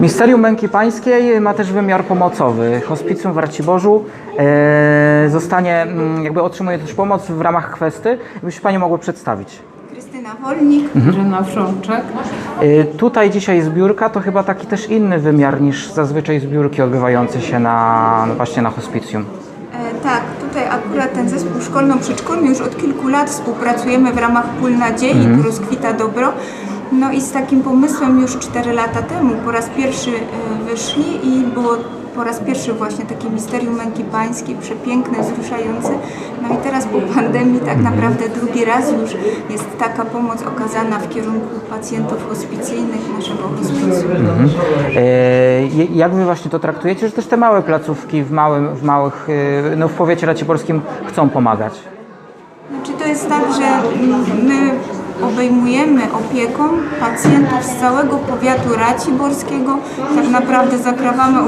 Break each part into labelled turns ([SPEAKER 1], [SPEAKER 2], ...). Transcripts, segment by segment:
[SPEAKER 1] Misterium Męki Pańskiej ma też wymiar pomocowy. Hospicjum w Raciborzu e, zostanie, mm, jakby otrzymuje też pomoc w ramach kwesty. Jakby się Pani mogła przedstawić.
[SPEAKER 2] Krystyna Wolnik.
[SPEAKER 3] Żena Frączek.
[SPEAKER 1] E, tutaj dzisiaj zbiórka to chyba taki też inny wymiar niż zazwyczaj zbiórki odbywające się na, właśnie na hospicjum.
[SPEAKER 2] E, tak, tutaj akurat ten zespół szkolno-przedszkolny już od kilku lat współpracujemy w ramach Pól Nadziei, tu rozkwita dobro. No i z takim pomysłem już 4 lata temu po raz pierwszy e, wyszli i było po raz pierwszy właśnie takie misterium męki pańskiej, przepiękne, wzruszające. No i teraz po pandemii tak naprawdę drugi raz już jest taka pomoc okazana w kierunku pacjentów hospicyjnych naszego hospicjum.
[SPEAKER 1] E, je- jak Wy właśnie to traktujecie, że też te małe placówki w, małym, w małych, e, no w powiecie raciborskim chcą pomagać?
[SPEAKER 2] Znaczy to jest tak, że my obejmujemy opieką pacjentów z całego powiatu raciborskiego. Tak naprawdę zakrawamy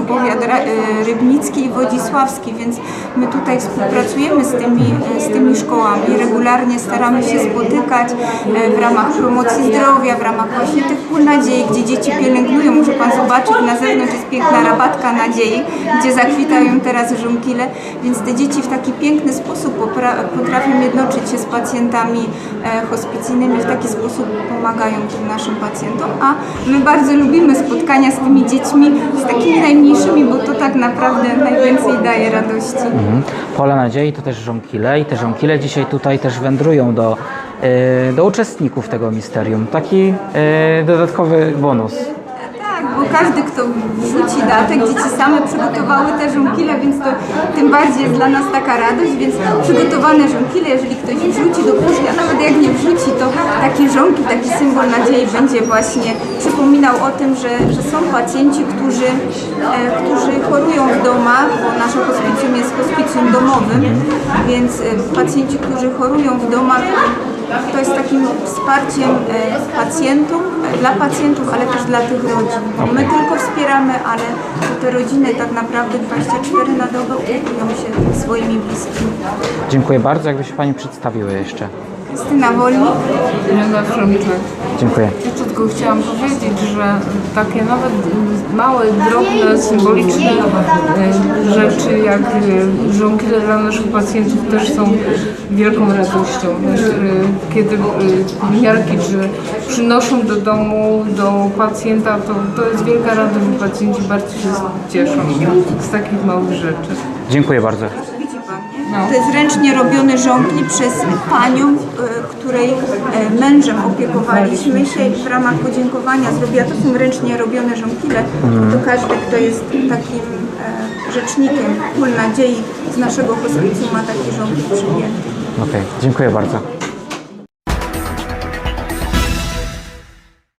[SPEAKER 2] Ra- y, rybnicki i wodzisławski, więc my tutaj współpracujemy z tymi, z tymi szkołami. Regularnie staramy się spotykać y, w ramach promocji zdrowia, w ramach właśnie tych pól nadziei, gdzie dzieci pielęgnują. Może Pan zobaczyć, na zewnątrz jest piękna rabatka nadziei, gdzie zakwitają teraz żonkile, więc te dzieci w taki piękny sposób potrafią jednoczyć się z pacjentami e, hospicyjnymi, w taki sposób pomagają tym naszym pacjentom, a my bardzo lubimy spotkania z tymi dziećmi, z takimi najmniejszymi, bo to tak naprawdę najwięcej daje radości.
[SPEAKER 1] Mhm. Pola Nadziei to też żonkile i te żonkile dzisiaj tutaj też wędrują do, e, do uczestników tego misterium. Taki e, dodatkowy bonus.
[SPEAKER 2] Tak, bo każdy, kto wrzuci datek, dzieci same przygotowały te żonkile, więc to tym bardziej jest dla nas taka radość, więc przygotowane żonkile, jeżeli ktoś wrzuci do puszki, a nawet jak nie wrzuci, to taki żonki, symbol nadziei będzie właśnie przypominał o tym, że, że są pacjenci, którzy, e, którzy chorują w domach, bo nasze hospicjum jest hospicjum domowym, więc e, pacjenci, którzy chorują w domach, to jest takim wsparciem e, pacjentom, dla pacjentów, ale też dla tych rodzin. Bo my tylko wspieramy, ale te rodziny tak naprawdę 24 na dobę opiekują się swoimi bliskimi.
[SPEAKER 1] Dziękuję bardzo. Jakby się Pani przedstawiły jeszcze.
[SPEAKER 2] Krystyna Wolnik.
[SPEAKER 3] Żena Frączek.
[SPEAKER 1] Dziękuję.
[SPEAKER 3] Jeszcze tylko chciałam powiedzieć, że takie nawet małe, drobne, symboliczne e, rzeczy jak e, żonkile dla naszych pacjentów też są wielką radością. E, Kiedy pielęgniarki czy przynoszą do domu, do pacjenta, to, to jest wielka radość i pacjenci bardzo się cieszą z takich małych rzeczy.
[SPEAKER 1] Dziękuję bardzo.
[SPEAKER 2] Nie? To jest ręcznie robiony żonkli przez panią, e, której e, mężem opiekowaliśmy się i w ramach podziękowania zrobiła. To są ręcznie robione żonkile. To każdy, kto jest takim e, rzecznikiem pól nadziei z naszego hospicjum ma taki żonkil przyjęty.
[SPEAKER 1] Okej, dziękuję bardzo.